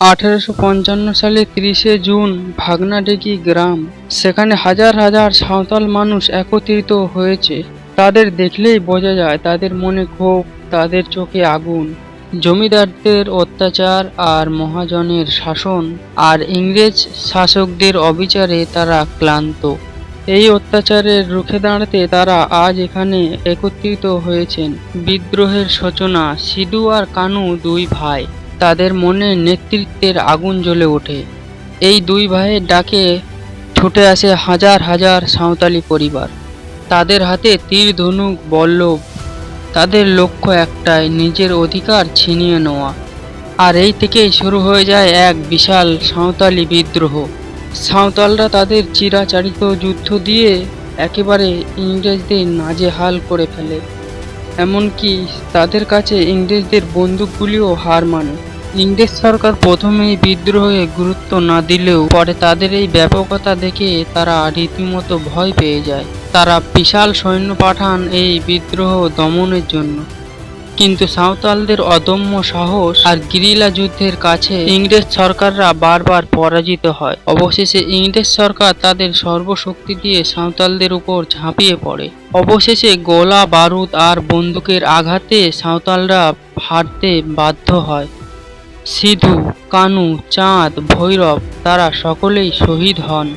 আঠেরোশো পঞ্চান্ন সালে তিরিশে জুন ভাগনাডেগি গ্রাম। সেখানে হাজার হাজার সাঁওতাল মানুষ একত্রিত হয়েছে। তাদের দেখলেই বোঝা যায় তাদের মনে ক্ষোভ, তাদের চোখে আগুন। জমিদারদের অত্যাচার আর মহাজনের শাসন আর ইংরেজ শাসকদের অবিচারে তারা ক্লান্ত। এই অত্যাচারের রুখে দাঁড়াতে তারা আজ এখানে একত্রিত হয়েছেন। বিদ্রোহের সূচনা সিধু আর কানু দুই ভাই। তাদের মনে নেতৃত্বের আগুন জ্বলে ওঠে। এই দুই ভাইয়ের ডাকে ছুটে আসে হাজার হাজার সাঁওতালি পরিবার। তাদের হাতে তীর, ধনুক, বল্লভ। তাদের লক্ষ্য একটাই, নিজের অধিকার ছিনিয়ে নেওয়া। আর এই থেকেই শুরু হয়ে যায় এক বিশাল সাঁওতালি বিদ্রোহ। সাঁওতালরা তাদের চিরাচারিত যুদ্ধ দিয়ে একেবারে ইংরেজদের নাজেহাল করে ফেলে। এমনকি তাদের কাছে ইংরেজদের বন্দুকগুলিও হার মানে। ইংরেজ সরকার প্রথমে বিদ্রোহে গুরুত্ব না দিলেও পরে তাদের এই ব্যাপকতা দেখে তারা রীতিমতো ভয় পেয়ে যায়। তারা বিশাল সৈন্য পাঠান এই বিদ্রোহ দমনের জন্য। কিন্তু সাঁওতালদের অদম্য সাহস আর গিরিলা যুদ্ধের কাছে ইংরেজ সরকাররা বারবার পরাজিত হয়। অবশেষে ইংরেজ সরকার তাদের সর্বশক্তি দিয়ে সাঁওতালদের উপর ঝাঁপিয়ে পড়ে। অবশেষে গোলা, বারুদ আর বন্দুকের আঘাতে সাঁওতালরা হারতে বাধ্য হয়। সিধু, কানু, চাঁদ, ভৈরব তারা সকলেই শহীদ হন।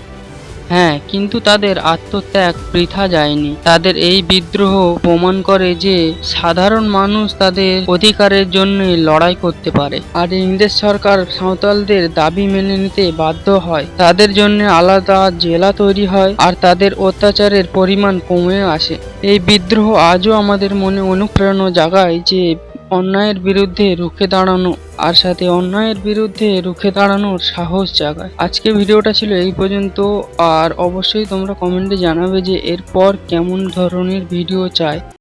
হ্যাঁ কিন্তু তাদের আত্মত্যাগ বৃথা যায়নি। তাদের এই বিদ্রোহ প্রমাণ করে যে সাধারণ মানুষ তাদের অধিকারের জন্য লড়াই করতে পারে। আর ইংরেজ সরকার সাঁওতালদের দাবি মেনে নিতে বাধ্য হয়। তাদের জন্য আলাদা জেলা তৈরি হয় আর তাদের অত্যাচারের পরিমাণ কমে আসে। এই বিদ্রোহ আজও আমাদের মনে অনুপ্রেরণা জাগায় যে অন্যায়ের বিরুদ্ধে রুখে দাঁড়ানো আর সাথে অন্যায়ের বিরুদ্ধে রুখে দাঁড়ানোর সাহস জাগায়। আজকে ভিডিওটা ছিল এই পর্যন্ত। আর অবশ্যই তোমরা কমেন্টে জানাবে যে এরপর কেমন ধরনের ভিডিও চাই।